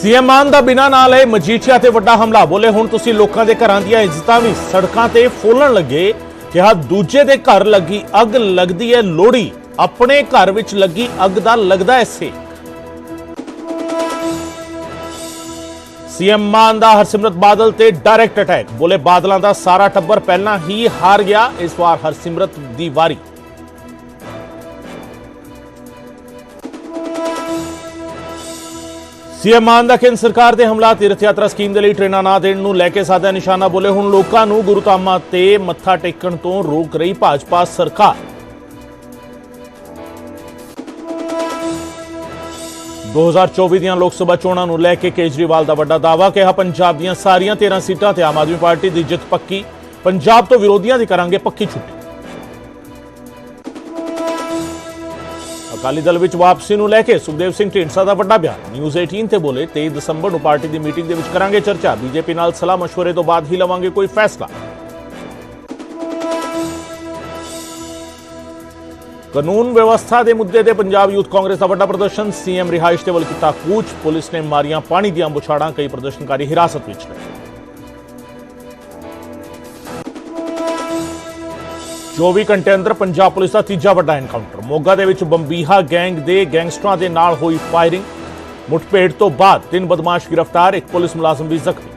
CM Mann ਦਾ ਬਿਨਾਂ ਨਾਲ ਹੈ ਮਜੀਠੀਆ ਤੇ ਵੱਡਾ ਹਮਲਾ। ਬੋਲੇ, ਹੁਣ ਤੁਸੀਂ ਲੋਕਾਂ ਦੇ ਘਰਾਂ ਦੀਆਂ ਇੱਜ਼ਤਾਂ ਵੀ ਸੜਕਾਂ ਤੇ ਫੋਲਣ ਲੱਗੇ, ਕਿਹਾ ਦੂਜੇ ਦੇ ਘਰ ਲੱਗੀ ਅੱਗ, ਲੱਗਦੀ ਹੈ ਲੋੜੀ ਆਪਣੇ ਘਰ ਵਿੱਚ ਲੱਗੀ ਅੱਗ ਦਾ ਲੱਗਦਾ ਹੈ ਸੇਕ। ਸੀਐਮ ਮਾਨ ਦਾ ਹਰਸਿਮਰਤ ਬਾਦਲ ਤੇ ਡਾਇਰੈਕਟ ਅਟੈਕ। ਬੋਲੇ, ਬਾਦਲਾਂ ਦਾ ਸਾਰਾ ਟੱਬਰ ਪਹਿਲਾਂ ਹੀ ਹਾਰ ਗਿਆ, ਇਸ ਵਾਰ ਹਰਸਿਮਰਤ ਦੀ ਵਾਰੀ। ਸੀਐਮ ਮਾਨ ਦਾ ਕੇਂਦਰ ਸਰਕਾਰ ਦੇ ਹਮਲਾ ਤੀਰਥ ਯਾਤਰਾ ਸਕੀਮ ਦੇ ਲਈ ਟ੍ਰੇਨਾਂ ਨਾ ਦੇਣ ਨੂੰ ਲੈ ਕੇ ਸਾਧਿਆ ਨਿਸ਼ਾਨਾ ਬੋਲੇ। ਹੁਣ ਲੋਕਾਂ ਨੂੰ ਗੁਰੂ ਧਾਮਾਂ ਤੇ ਮੱਥਾ ਟੇਕਣ ਤੋਂ ਰੋਕ ਰਹੀ ਭਾਜਪਾ ਸਰਕਾਰ। 2024 ਦੀਆਂ ਲੋਕ ਸਭਾ ਚੋਣਾਂ ਨੂੰ ਲੈ ਕੇ ਕੇਜਰੀਵਾਲ ਦਾ ਵੱਡਾ ਦਾਅਵਾ, ਕਿਹਾ ਪੰਜਾਬ ਦੀਆਂ ਸਾਰੀਆਂ 13 ਸੀਟਾਂ ਤੇ ਆਮ ਆਦਮੀ ਪਾਰਟੀ ਦੀ ਜਿੱਤ ਪੱਕੀ। ਪੰਜਾਬ ਤੋਂ ਵਿਰੋਧੀਆਂ ਦੀ ਕਰਾਂਗੇ ਪੱਕੀ ਛੁੱਟੀ। ਅਕਾਲੀ ਦਲ ਵਿੱਚ ਵਾਪਸੀ ਨੂੰ ਲੈ ਕੇ ਸੁਖਦੇਵ ਸਿੰਘ ਢੀਂਡਸਾ ਦਾ ਵੱਡਾ ਬਿਆਨ। ਨਿਊਜ਼ 18 ਤੇ ਬੋਲੇ 23 ਦਸੰਬਰ ਨੂੰ ਪਾਰਟੀ ਦੀ ਮੀਟਿੰਗ ਦੇ ਵਿੱਚ ਕਰਾਂਗੇ ਚਰਚਾ। ਬੀਜੇਪੀ ਨਾਲ ਸਲਾਹ ਮਸ਼ਵਰੇ ਤੋਂ ਬਾਅਦ ਹੀ ਲਵਾਂਗੇ ਕੋਈ ਫੈਸਲਾ। ਕਾਨੂੰਨ ਵਿਵਸਥਾ ਦੇ ਮੁੱਦੇ ਤੇ ਪੰਜਾਬ ਯੂਥ ਕਾਂਗਰਸ ਦਾ ਵੱਡਾ ਪ੍ਰਦਰਸ਼ਨ। ਸੀਐਮ ਰਿਹਾਇਸ਼ ਦੇ ਵੱਲ ਕੀਤਾ ਕੂਚ। ਪੁਲਿਸ ਨੇ ਮਾਰੀਆਂ ਪਾਣੀ ਦੀਆਂ ਬੁਛਾੜਾਂ, ਕਈ ਪ੍ਰਦਰਸ਼ਨਕਾਰੀ ਹਿਰਾਸਤ ਵਿੱਚ ਲਏ 24 ਘੰਟੇ ਅੰਦਰ ਪੰਜਾਬ ਪੁਲਿਸ ਦਾ ਤੀਜਾ ਵੱਡਾ ਐਨਕਾਊਂਟਰ ਮੋਗਾ ਦੇ ਵਿੱਚ ਬੰਬੀਹਾ ਗੈਂਗ ਦੇ ਗੈਂਗਸਟਰਾਂ ਦੇ ਨਾਲ ਹੋਈ ਫਾਇਰਿੰਗ ਮੁੱਠਭੇੜ ਤੋਂ ਬਾਅਦ ਤਿੰਨ ਬਦਮਾਸ਼ ਗ੍ਰਿਫਤਾਰ, ਇੱਕ ਪੁਲਿਸ ਮੁਲਾਜ਼ਮ ਵੀ ਜ਼ਖਮੀ।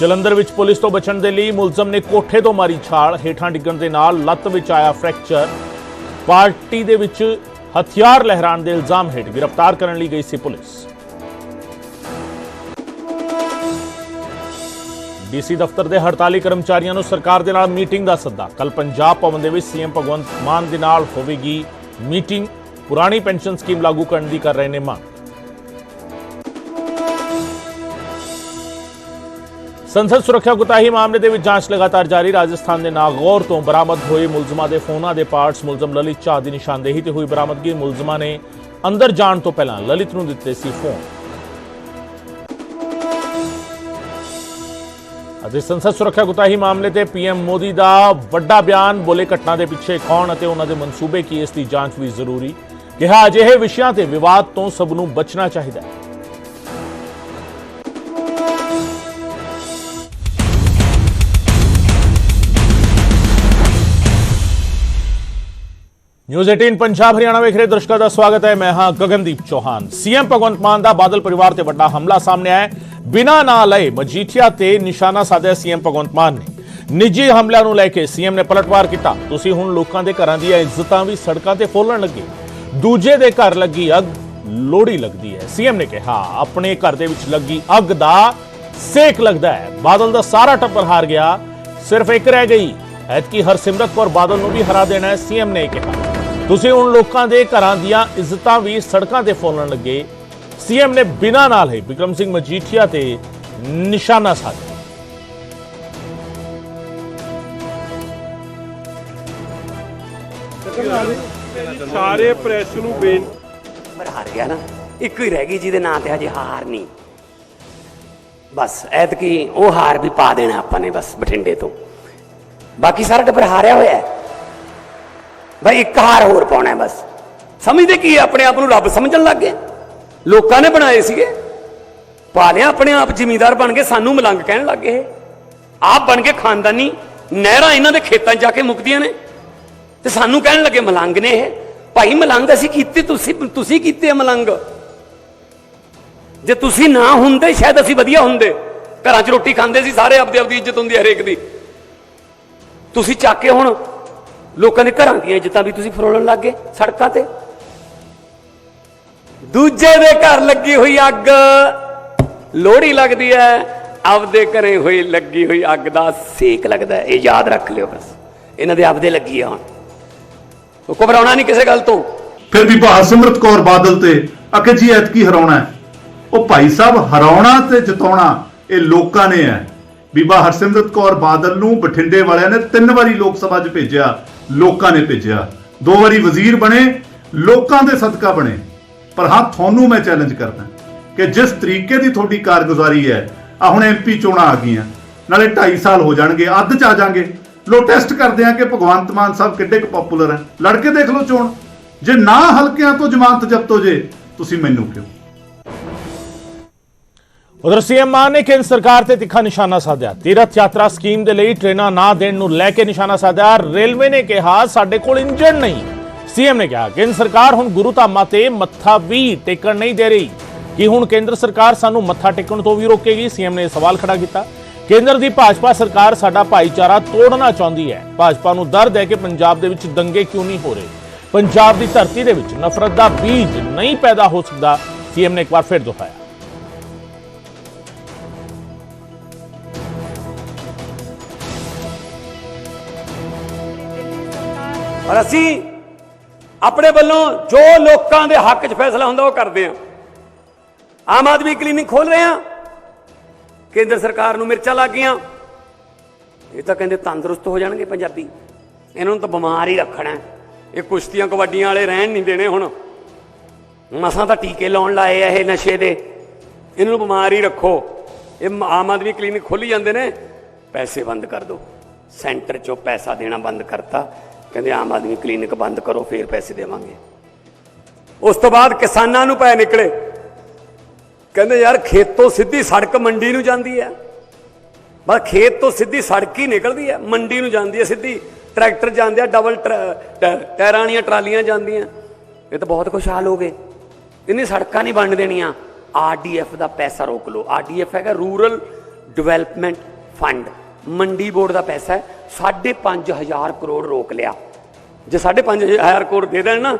ਜਲੰਧਰ ਵਿੱਚ ਪੁਲਿਸ ਤੋਂ ਬਚਣ ਦੇ ਲਈ ਮੁਲਜ਼ਮ ਨੇ ਕੋਠੇ ਤੋਂ ਮਾਰੀ ਛਾਲ, ਹੇਠਾਂ ਡਿੱਗਣ ਦੇ ਨਾਲ ਲੱਤ ਵਿੱਚ ਆਇਆ ਫ੍ਰੈਕਚਰ ਪਾਰਟੀ ਦੇ ਵਿੱਚ ਹਥਿਆਰ ਲਹਿਰਾਣ ਦੇ ਇਲਜ਼ਾਮ ਹੇਠ ਗ੍ਰਿਫਤਾਰ ਕਰਨ ਲਈ ਗਈ ਸੀ ਪੁਲਿਸ। ਡੀਸੀ ਦਫ਼ਤਰ ਦੇ ਹੜਤਾਲੀ ਕਰਮਚਾਰੀਆਂ ਨੂੰ ਸਰਕਾਰ ਦੇ ਨਾਲ ਮੀਟਿੰਗ ਦਾ ਸੱਦਾ। ਕੱਲ ਪੰਜਾਬ ਭਵਨ ਦੇ ਵਿੱਚ ਸੀਐਮ ਭਗਵੰਤ ਮਾਨ ਦੇ ਨਾਲ ਹੋਵੇਗੀ ਮੀਟਿੰਗ। ਪੁਰਾਣੀ ਪੈਨਸ਼ਨ ਸਕੀਮ ਲਾਗੂ ਕਰਨ ਦੀ ਕਰ ਰਹੇ ਨੇ ਮੰਗ। ਸੰਸਦ ਸੁਰੱਖਿਆ ਗੁਤਾਹੀ ਮਾਮਲੇ ਦੇ ਵਿੱਚ ਜਾਂਚ ਲਗਾਤਾਰ ਜਾਰੀ। ਰਾਜਸਥਾਨ ਦੇ ਨਾਗੌਰ ਤੋਂ ਬਰਾਮਦ ਹੋਏ ਮੁਲਜ਼ਮਾਂ ਦੇ ਫੋਨਾਂ ਦੇ ਪਾਰਟਸ ਮੁਲਜ਼ਮ ਲਲਿਤ ਚਾਹ ਦੀ ਨਿਸ਼ਾਨਦੇਹੀ ਤੇ ਹੋਈ ਬਰਾਮਦਗੀ। ਮੁਲਜ਼ਮਾਂ ਨੇ ਅੰਦਰ ਜਾਣ ਤੋਂ ਪਹਿਲਾਂ ਲਲਿਤ ਨੂੰ ਦਿੱਤੇ ਸੀ ਫੋਨ। ਅਤੇ ਸੰਸਦ ਸੁਰੱਖਿਆ ਗੁਤਾਹੀ ਮਾਮਲੇ ਤੇ ਪੀਐਮ ਮੋਦੀ ਦਾ ਵੱਡਾ ਬਿਆਨ। ਬੋਲੇ ਘਟਨਾ ਦੇ ਪਿੱਛੇ ਕੌਣ ਅਤੇ ਉਹਨਾਂ ਦੇ ਮਨਸੂਬੇ ਕੀ, ਇਸ ਦੀ ਜਾਂਚ ਵੀ ਜ਼ਰੂਰੀ। ਕਿਹਾ, ਅਜਿਹੇ ਵਿਸ਼ਿਆਂ ਤੇ ਵਿਵਾਦ ਤੋਂ ਸਭ ਨੂੰ ਬਚਣਾ ਚਾਹੀਦਾ ਹੈ। ਨਿਊਜ਼ 18 ਪੰਜਾਬ ਹਰਿਆਣਾ ਵੇਖ ਰਹੇ ਦਰਸ਼ਕਾਂ ਦਾ ਸਵਾਗਤ ਹੈ। ਮੈਂ ਹਾਂ ਗਗਨਦੀਪ ਚੌਹਾਨ। ਸੀਐਮ ਭਗਵੰਤ ਮਾਨ ਦਾ ਬਾਦਲ ਪਰਿਵਾਰ ਤੇ ਵੱਡਾ ਹਮਲਾ ਸਾਹਮਣੇ ਆਇਆ ਹੈ। ਬਿਨਾਂ ਨਾਂ ਲਏ ਮਜੀਠੀਆ ਤੇ ਨਿਸ਼ਾਨਾ ਸਾਧਿਆ ਸੀਐਮ ਭਗਵੰਤ ਮਾਨ ਨੇ। ਨਿੱਜੀ ਹਮਲਿਆਂ ਨੂੰ ਲੈ ਕੇ ਸੀਐਮ ਨੇ ਪਲਟਵਾਰ ਕੀਤਾ। ਤੁਸੀਂ ਹੁਣ ਲੋਕਾਂ ਦੇ ਘਰਾਂ ਦੀਆਂ ਇੱਜ਼ਤਾਂ ਵੀ ਸੜਕਾਂ ਤੇ ਫੋਲਣ ਲੱਗੇ। ਦੂਜੇ ਦੇ ਘਰ ਲੱਗੀ ਅੱਗ ਲੋੜੀ ਲੱਗਦੀ ਹੈ। ਸੀਐਮ ਨੇ ਕਿਹਾ, ਆਪਣੇ ਘਰ ਦੇ ਵਿੱਚ ਲੱਗੀ ਅੱਗ ਦਾ ਸੇਕ ਲੱਗਦਾ ਹੈ। ਬਾਦਲ ਦਾ ਸਾਰਾ ਟੱਬਰ ਹਾਰ ਗਿਆ। ਸਿਰਫ ਇੱਕ ਰਹਿ ਗਈ। ਐਤਕੀ ਹਰਸਿਮਰਤ ਕੌਰ ਬਾਦਲ ਨੂੰ ਵੀ ਹਰਾ ਦੇਣਾ ਹੈ। ਸੀਐਮ ਨੇ ਕਿਹਾ। ਤੁਸੀਂ ਹੁਣ ਲੋਕਾਂ ਦੇ ਘਰਾਂ ਦੀਆਂ ਇੱਜ਼ਤਾਂ ਵੀ ਸੜਕਾਂ ਤੇ ਫੋਲਣ ਲੱਗੇ। ਸੀਐਮ ਨੇ ਬਿਨਾਂ ਨਾਲ ਹੀ ਵਿਕਰਮ ਸਿੰਘ ਮਜੀਠੀਆ ਤੇ ਨਿਸ਼ਾਨਾ ਸਾਧਿਆ ਸਾਰੇ ਪ੍ਰੈਸ ਨੂੰ ਬੇਨ ਪਰ ਹਾਰ ਗਿਆ ਨਾ। ਇੱਕੋ ਹੀ ਰਹਿ ਗਈ ਜਿਹਦੇ ਨਾਂ ਤੇ ਹਜੇ ਹਾਰ ਨਹੀਂ। ਬਸ ਐਤਕੀ ਉਹ ਹਾਰ ਵੀ ਪਾ ਦੇਣਾ ਆਪਾਂ ਨੇ ਬਸ ਬਠਿੰਡੇ ਤੋਂ। ਬਾਕੀ ਸਾਰਾ ਟੱਬਰ ਹਾਰਿਆ ਹੋਇਆ ਹੈ। ਭਾਈ ਇੱਕ ਹਾਰ ਹੋਰ ਪਾਉਣਾ ਬਸ। ਸਮਝਦੇ ਕੀ ਆਪਣੇ ਆਪ ਨੂੰ ਰੱਬ ਸਮਝਣ ਲੱਗ ਗਏ। ਲੋਕਾਂ ਨੇ ਬਣਾਏ ਸੀਗੇ। ਪਾ ਲਿਆ ਆਪਣੇ ਆਪ ਜ਼ਿਮੀਦਾਰ ਬਣ ਕੇ ਸਾਨੂੰ ਮਲੰਗ ਕਹਿਣ ਲੱਗ ਗਏ। ਆਪ ਬਣ ਕੇ ਖਾਨਦਾਨੀ ਨਹਿਰਾਂ ਇਹਨਾਂ ਦੇ ਖੇਤਾਂ 'ਚ ਜਾ ਕੇ ਮੁੱਕਦੀਆਂ ਨੇ। ਤੇ ਸਾਨੂੰ ਕਹਿਣ ਲੱਗੇ, ਮਲੰਗ ਨੇ ਇਹ। ਭਾਈ, ਮਲੰਗ ਅਸੀਂ ਕੀਤੇ, ਤੁਸੀਂ ਤੁਸੀਂ ਕੀਤੇ ਆ ਮਲੰਗ। ਜੇ ਤੁਸੀਂ ਨਾ ਹੁੰਦੇ, ਸ਼ਾਇਦ ਅਸੀਂ ਵਧੀਆ ਹੁੰਦੇ। ਘਰਾਂ 'ਚ ਰੋਟੀ ਖਾਂਦੇ ਸੀ, ਸਾਰੇ ਆਪਦੀ ਆਪਦੀ ਇੱਜ਼ਤ ਹੁੰਦੀ ਹਰੇਕ ਦੀ। ਤੁਸੀਂ ਚੱਕ ਕੇ ਹੁਣ ਲੋਕਾਂ ਦੇ ਘਰਾਂ ਦੀਆਂ ਇੱਜ਼ਤਾਂ ਵੀ ਤੁਸੀਂ ਫਰੋਲਣ ਲੱਗ ਗਏ ਸੜਕਾਂ ਤੇ। ਦੂਜੇ ਦੇ ਘਰ ਲੱਗੀ ਹੋਈ ਅੱਗ। ਲੋਹੜੀ ਲੱਗਦੀ ਹੈ, ਆਪਦੇ ਘਰੇ ਹੋਈ ਲੱਗੀ ਹੋਈ ਅੱਗ ਦਾ ਸੇਕ ਲੱਗਦਾ ਇਹ ਯਾਦ ਰੱਖ ਲਿਓ ਬਸ। ਇਹਨਾਂ ਦੇ ਆਪਦੇ ਲੱਗੀ ਆ ਹੁਣ। ਉਹ ਘਬਰਾਉਣਾ ਨਹੀਂ ਕਿਸੇ ਗੱਲ ਤੋਂ। ਫਿਰ ਵੀ ਹਰਸਿਮਰਤ ਕੌਰ ਬਾਦਲ ਤੇ ਅਕੇ ਜੀ ਐਤਕੀ ਹਰਾਉਣਾ ਉਹ ਭਾਈ ਸਾਹਿਬ ਹਰਾਉਣਾ ਤੇ ਜਿਤਾਉਣਾ ਇਹ ਲੋਕਾਂ ਨੇ ਹੈ। ਬੀਬਾ ਹਰਸਿਮਰਤ ਕੌਰ ਬਾਦਲ ਨੂੰ ਬਠਿੰਡੇ ਵਾਲਿਆਂ ਨੇ ਤਿੰਨ ਵਾਰੀ ਲੋਕ ਸਭਾ 'ਚ ਭੇਜਿਆ, ਲੋਕਾਂ ਨੇ ਭੇਜਿਆ। ਦੋ ਵਾਰੀ ਵਜ਼ੀਰ ਬਣੇ, ਲੋਕਾਂ ਦੇ ਸਦਕਾ ਬਣੇ। ਪਰ ਹਾਂ, ਤੁਹਾਨੂੰ ਮੈਂ ਚੈਲੰਜ ਕਰਦਾ ਕਿ ਜਿਸ ਤਰੀਕੇ ਦੀ ਤੁਹਾਡੀ ਕਾਰਗੁਜ਼ਾਰੀ ਹੈ ਆ ਹੁਣ ਐਮਪੀ ਚੋਣਾਂ ਆ ਗਈਆਂ। ਨਾਲੇ 2.5 ਸਾਲ ਹੋ ਜਾਣਗੇ, ਅੱਧ ਚ ਆ ਜਾਣਗੇ। ਲੋ ਟੈਸਟ ਕਰਦੇ ਆ ਕਿ ਭਗਵੰਤ ਮਾਨ ਸਾਹਿਬ ਕਿੱਡੇ ਕੁ ਪਪੂਲਰ ਹੈ। ਲੜ ਕੇ ਦੇਖ ਲਓ ਚੋਣ। ਜੇ ਨਾ ਹਲਕਿਆਂ ਤੋਂ ਜ਼ਮਾਨਤ ਜ਼ਬਤ ਹੋ ਜੇ, ਤੁਸੀਂ ਮੈਨੂੰ ਕਿਉਂ? ਉਧਰ ਸੀਐਮ ਮਾਨ ਨੇ ਕੇਂਦਰ ਸਰਕਾਰ ਤੇ ਤਿੱਖਾ ਨਿਸ਼ਾਨਾ ਸਾਧਿਆ। ਤੀਰਥ ਯਾਤਰਾ ਸਕੀਮ ਦੇ ਲਈ ਟ੍ਰੇਨਾਂ ਨਾ ਦੇਣ ਨੂੰ ਲੈ ਕੇ ਨਿਸ਼ਾਨਾ ਸਾਧਿਆ। ਰੇਲਵੇ ਨੇ ਕਿਹਾ, ਸਾਡੇ ਕੋਲ ਇੰਜਣ ਨਹੀਂ। ਸੀਐਮ ਨੇ ਕਿਹਾ, ਕੇਂਦਰ ਸਰਕਾਰ ਹੁਣ ਗੁਰੂ ਧਾਮਾਂ ਤੇ ਮੱਥਾ ਵੀ ਟੇਕਣ ਨਹੀਂ ਦੇ ਰਹੀ। ਕਿ ਹੁਣ ਕੇਂਦਰ ਸਰਕਾਰ ਸਾਨੂੰ ਮੱਥਾ ਟੇਕਣ ਤੋਂ ਵੀ ਰੋਕੇਗੀ? ਸੀਐਮ ਨੇ ਇਹ ਸਵਾਲ ਖੜਾ ਕੀਤਾ। ਕੇਂਦਰ ਦੀ ਭਾਜਪਾ ਸਰਕਾਰ ਸਾਡਾ ਭਾਈਚਾਰਾ ਤੋੜਨਾ ਚਾਹੁੰਦੀ ਹੈ। ਭਾਜਪਾ ਨੂੰ ਦਰਦ ਹੈ ਕਿ ਪੰਜਾਬ ਦੇ ਵਿੱਚ ਦੰਗੇ ਕਿਉਂ ਨਹੀਂ ਹੋ ਰਹੇ? ਪੰਜਾਬ ਦੀ ਧਰਤੀ ਦੇ ਵਿੱਚ ਨਫ਼ਰਤ ਦਾ ਬੀਜ ਨਹੀਂ ਪੈਦਾ ਹੋ ਸਕਦਾ। ਸੀਐਮ ਨੇ ਇੱਕ ਵਾਰ ਫਿਰ ਦੁਹਰਾਇਆ। ਔਰ ਅਸੀਂ ਆਪਣੇ ਵੱਲੋਂ ਜੋ ਲੋਕਾਂ ਦੇ ਹੱਕ 'ਚ ਫੈਸਲਾ ਹੁੰਦਾ ਉਹ ਕਰਦੇ ਹਾਂ। ਆਮ ਆਦਮੀ ਕਲੀਨਿਕ ਖੋਲ ਰਹੇ ਹਾਂ। ਕੇਂਦਰ ਸਰਕਾਰ ਨੂੰ ਮਿਰਚਾਂ ਲੱਗ ਗਈਆਂ ਇਹ ਤਾਂ ਕਹਿੰਦੇ ਤੰਦਰੁਸਤ ਹੋ ਜਾਣਗੇ ਪੰਜਾਬੀ। ਇਹਨਾਂ ਨੂੰ ਤਾਂ ਬਿਮਾਰ ਹੀ ਰੱਖਣਾ ਇਹ ਕੁਸ਼ਤੀਆਂ ਕਬੱਡੀਆਂ ਵਾਲੇ ਰਹਿਣ ਨਹੀਂ ਦੇਣੇ ਹੁਣ। ਮਸਾਂ ਤਾਂ ਟੀਕੇ ਲਾਉਣ ਲਾਏ ਆ ਇਹ ਨਸ਼ੇ ਦੇ। ਇਹਨਾਂ ਨੂੰ ਬਿਮਾਰ ਹੀ ਰੱਖੋ। ਇਹ ਆਮ ਆਦਮੀ ਕਲੀਨਿਕ ਖੋਲੀ ਜਾਂਦੇ ਨੇ। ਪੈਸੇ ਬੰਦ ਕਰ ਦਿਓ। ਸੈਂਟਰ ਚੋਂ ਪੈਸਾ ਦੇਣਾ ਬੰਦ ਕਰਤਾ। ਕਹਿੰਦੇ ਆਮ ਆਦਮੀ ਕਲੀਨਿਕ ਬੰਦ ਕਰੋ, ਫੇਰ ਪੈਸੇ ਦੇਵਾਂਗੇ। ਉਸ ਤੋਂ ਬਾਅਦ ਕਿਸਾਨਾਂ ਨੂੰ ਪੈ ਨਿਕਲੇ। ਕਹਿੰਦੇ ਯਾਰ ਖੇਤੋਂ ਸਿੱਧੀ ਸੜਕ ਮੰਡੀ ਨੂੰ ਜਾਂਦੀ ਹੈ। ਬਸ ਖੇਤ ਤੋਂ ਸਿੱਧੀ ਸੜਕ ਹੀ ਨਿਕਲਦੀ ਹੈ। ਮੰਡੀ ਨੂੰ ਜਾਂਦੀ ਹੈ, ਸਿੱਧੀ ਟਰੈਕਟਰ ਜਾਂਦੇ ਆ, ਡਬਲ ਟਰ- ਟੈ- ਟਾਇਰਾਂ ਵਾਲੀਆਂ ਟਰਾਲੀਆਂ ਜਾਂਦੀਆਂ। ਇਹ ਤਾਂ ਬਹੁਤ ਖੁਸ਼ਹਾਲ ਹੋ ਗਏ। ਇੰਨੀ ਸੜਕਾਂ ਨਹੀਂ ਬਣ ਦੇਣੀਆਂ। ਆਰਡੀਐਫ ਦਾ ਪੈਸਾ ਰੋਕ ਲਓ। ਆਰਡੀਐਫ ਹੈਗਾ rural development fund. Mandi board ਦਾ ਪੈਸਾ ਹੈ 5.5000 ਕਰੋੜ ਰੋਕ ਲਿਆ। ਜੇ 5.5000 ਕਰੋੜ ਦੇ ਦੇਣ ਨਾ,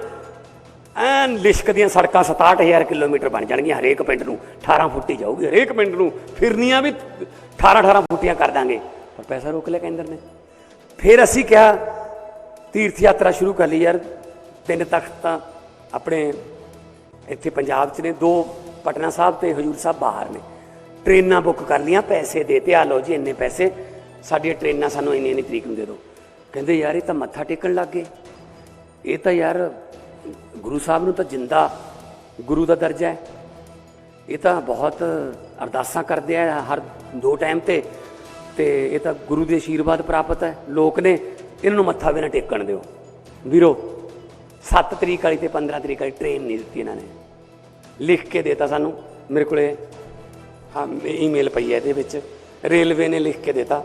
ਐਨ ਲਿਸ਼ਕ ਦੀਆਂ ਸੜਕਾਂ 67000 ਕਿਲੋਮੀਟਰ ਬਣ ਜਾਣਗੀਆਂ ਹਰੇਕ ਪਿੰਡ ਨੂੰ। 18 ਫੁੱਟੀ ਜਾਊਗੀ ਹਰੇਕ ਪਿੰਡ ਨੂੰ। ਫਿਰਨੀਆਂ ਵੀ 18 18 ਫੁੱਟੀਆਂ ਕਰ ਦਾਂਗੇ। ਪਰ ਪੈਸਾ ਰੋਕ ਲਿਆ ਕੇਂਦਰ ਨੇ। ਫਿਰ ਅਸੀਂ ਕਿਹਾ, ਤੀਰਥ ਯਾਤਰਾ ਸ਼ੁਰੂ ਕਰ ਲਈ ਯਾਰ। ਤਿੰਨ ਤਖਤ ਤਾਂ ਆਪਣੇ ਇੱਥੇ ਪੰਜਾਬ 'ਚ ਨੇ, ਦੋ ਪਟਨਾ ਸਾਹਿਬ ਤੇ ਹਜੂਰ ਸਾਹਿਬ ਬਾਹਰ ਨੇ। ਟ੍ਰੇਨਾਂ ਬੁੱਕ ਕਰ ਲੀਆਂ ਪੈਸੇ ਦੇ ਤੇ ਆ ਲਓ ਜੀ ਇੰਨੇ ਪੈਸੇ। ਸਾਡੀਆਂ ਟ੍ਰੇਨਾਂ ਸਾਨੂੰ ਇੰਨੀ ਇੰਨੀ ਤਰੀਕ ਨੂੰ ਦੇ ਦਿਓ। ਕਹਿੰਦੇ ਯਾਰ ਇਹ ਤਾਂ ਮੱਥਾ ਟੇਕਣ ਲੱਗ ਗਏ। ਇਹ ਤਾਂ ਯਾਰ ਗੁਰੂ ਸਾਹਿਬ ਨੂੰ ਤਾਂ ਜਿੰਦਾ ਗੁਰੂ ਦਾ ਦਰਜਾ ਹੈ। ਇਹ ਤਾਂ ਬਹੁਤ ਅਰਦਾਸਾਂ ਕਰਦੇ ਆ ਹਰ ਦੋ ਟਾਈਮ ਤੇ। ਤੇ ਇਹ ਤਾਂ ਗੁਰੂ ਦੇ ਆਸ਼ੀਰਵਾਦ ਪ੍ਰਾਪਤ ਹੈ। ਲੋਕ ਨੇ ਇਹਨਾਂ ਨੂੰ ਮੱਥਾ ਵੀ ਨਾ ਟੇਕਣ ਦਿਓ। ਵੀਰੋ 7 ਤਰੀਕ ਵਾਲੀ ਤੇ 15 ਤਰੀਕ ਵਾਲੀ ਟ੍ਰੇਨ ਨਹੀਂ ਦਿੱਤੀ ਇਹਨਾਂ ਨੇ। ਲਿਖ ਕੇ ਦੇਤਾ ਸਾਨੂੰ। ਮੇਰੇ ਕੋਲੇ, ਹਾਂ ਈਮੇਲ ਪਈ ਹੈ ਇਹਦੇ ਵਿੱਚ। ਰੇਲਵੇ ਨੇ ਲਿਖ ਕੇ ਦੇਤਾ।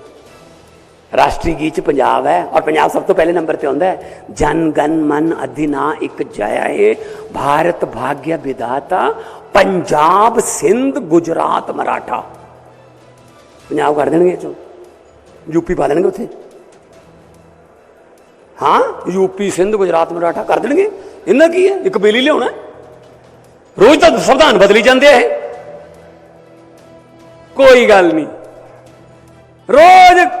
ਰਾਸ਼ਟਰੀ ਗੀਤ ਚ ਪੰਜਾਬ ਹੈ ਔਰ ਪੰਜਾਬ ਸਭ ਤੋਂ ਪਹਿਲੇ ਨੰਬਰ ਤੇ ਆਉਂਦਾ ਹੈ, ਜਨ ਗਨ ਮਨ ਅਧਿਨਾ ਇੱਕ ਜਇਆ ਏ, ਭਾਰਤ ਭਾਗਯ ਵਿਦਾਤਾ ਪੰਜਾਬ ਸਿੰਧ ਗੁਜਰਾਤ ਮਰਾਠਾ। ਪੰਜਾਬ ਕਰ ਦੇਣਗੇ ਚੋ। ਯੂਪੀ ਪਾ ਦੇਣਗੇ ਉੱਥੇ। ਹਾਂ ਯੂਪੀ ਸਿੰਧ ਗੁਜਰਾਤ ਮਰਾਠਾ ਕਰ ਦੇਣਗੇ। ਇਹਨਾਂ ਕੀ ਹੈ? ਇੱਕ ਬੇਲੀ ਲਿਆਉਣਾ ਰੋਜ਼ ਤਾਂ ਸੰਵਿਧਾਨ ਬਦਲੀ ਜਾਂਦੇ ਆ ਇਹ। ਕੋਈ ਗੱਲ ਨਹੀਂ। ਰੋਜ਼